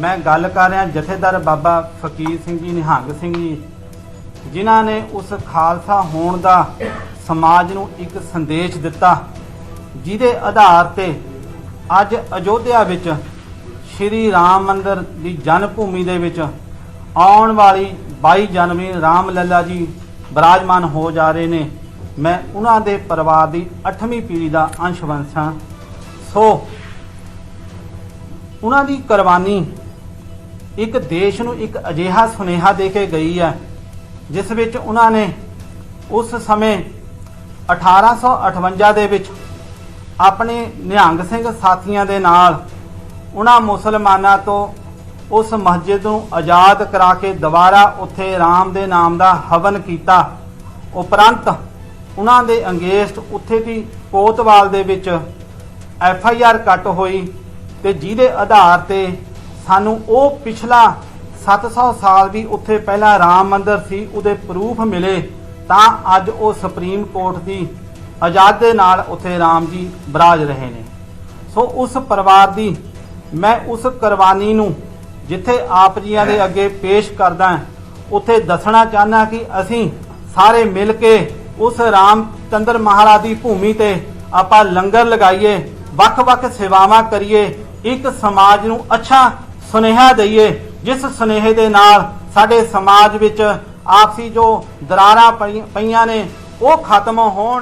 ਮੈਂ ਗੱਲ ਕਰ ਰਿਹਾ ਜਥੇਦਾਰ ਬਾਬਾ ਫਕੀਰ ਸਿੰਘ ਜੀ, ਨਿਹੰਗ ਸਿੰਘ ਜੀ, ਜਿਨ੍ਹਾਂ ਨੇ ਉਸ ਖਾਲਸਾ ਹੋਣ ਦਾ ਸਮਾਜ ਨੂੰ ਇੱਕ ਸੰਦੇਸ਼ ਦਿੱਤਾ, ਜਿਹਦੇ ਆਧਾਰ ਤੇ ਅੱਜ ਅਯੋਧਿਆ ਵਿੱਚ ਸ਼੍ਰੀ ਰਾਮ ਮੰਦਿਰ ਦੀ ਜਨਮ ਭੂਮੀ ਦੇ ਵਿੱਚ ਆਉਣ ਵਾਲੀ 22 ਜਨਵਰੀ ਰਾਮ ਲੱਲਾ ਜੀ ਬਿਰਾਜਮਾਨ ਹੋ ਜਾ ਰਹੇ ਨੇ। ਮੈਂ ਉਹਨਾਂ ਦੇ ਪਰਿਵਾਰ ਦੀ 8ਵੀਂ ਪੀੜ੍ਹੀ ਦਾ ਅੰਸ਼ ਵੰਸ਼। ਹਾਂ ਸੋ, ਉਹਨਾਂ ਦੀ ਕੁਰਬਾਨੀ ਇੱਕ ਦੇਸ਼ ਨੂੰ ਇੱਕ ਅਜਿਹਾ ਸੁਨੇਹਾ ਦੇ ਕੇ ਗਈ ਹੈ, ਜਿਸ ਵਿੱਚ ਉਹਨਾਂ ਨੇ ਉਸ ਸਮੇਂ 1858 ਦੇ ਵਿੱਚ ਆਪਣੇ ਨਿਹੰਗ ਸਿੰਘ ਸਾਥੀਆਂ ਦੇ ਨਾਲ ਉਹਨਾਂ ਮੁਸਲਮਾਨਾਂ ਤੋਂ ਉਸ ਮਸਜਿਦ ਨੂੰ ਆਜ਼ਾਦ ਕਰਾ ਕੇ ਦੁਬਾਰਾ ਉੱਥੇ ਰਾਮ ਦੇ ਨਾਮ ਦਾ ਹਵਨ ਕੀਤਾ। ਉਪਰੰਤ ਉਹਨਾਂ ਦੇ ਅੰਗੇਸਟ ਉੱਥੇ ਦੀ ਕੋਤਵਾਲ ਦੇ ਵਿੱਚ ਐਫ ਆਈ ਆਰ ਕੱਟ ਹੋਈ ਤੇ ਜਿਹਦੇ ਆਧਾਰ ਤੇ ਸਾਨੂੰ ਉਹ ਪਿਛਲਾ 700 ਸਾਲ ਵੀ ਉੱਥੇ ਪਹਿਲਾਂ ਰਾਮ ਮੰਦਿਰ ਸੀ, ਉਹਦੇ ਪ੍ਰੂਫ ਮਿਲੇ, ਤਾਂ ਅੱਜ ਉਹ ਸੁਪਰੀਮ ਕੋਰਟ ਦੀ ਆਜ਼ਾਦ ਦੇ ਨਾਲ ਉੱਥੇ ਰਾਮ ਜੀ ਬਰਾਜ ਰਹੇ ਨੇ। ਸੋ ਉਸ ਪਰਿਵਾਰ ਦੀ ਮੈਂ ਉਸ ਕੁਰਬਾਨੀ ਨੂੰ ਜਿੱਥੇ ਆਪ ਜੀਆਂ ਦੇ ਅੱਗੇ ਪੇਸ਼ ਕਰਦਾ ਉੱਥੇ ਦੱਸਣਾ ਚਾਹਨਾ ਕਿ ਅਸੀਂ ਸਾਰੇ ਮਿਲ ਕੇ ਉਸ ਰਾਮ ਚੰਦਰ ਮਹਾਰਾਜ ਦੀ ਭੂਮੀ ਤੇ ਆਪਾਂ ਲੰਗਰ ਲਗਾਈਏ, ਵੱਖ-ਵੱਖ ਸੇਵਾਵਾਂ ਕਰੀਏ, ਇੱਕ ਸਮਾਜ ਨੂੰ ਅੱਛਾ ਸੁਨੇਹਾ ਦਈਏ, ਜਿਸ ਸੁਨੇਹੇ ਦੇ ਨਾਲ ਸਾਡੇ ਸਮਾਜ ਵਿੱਚ ਆਪਸੀ ਜੋ ਦਰਾਰਾਂ ਪਈ- ਪਈਆਂ ਨੇ, ਉਹ ਖਤਮ ਹੋਣ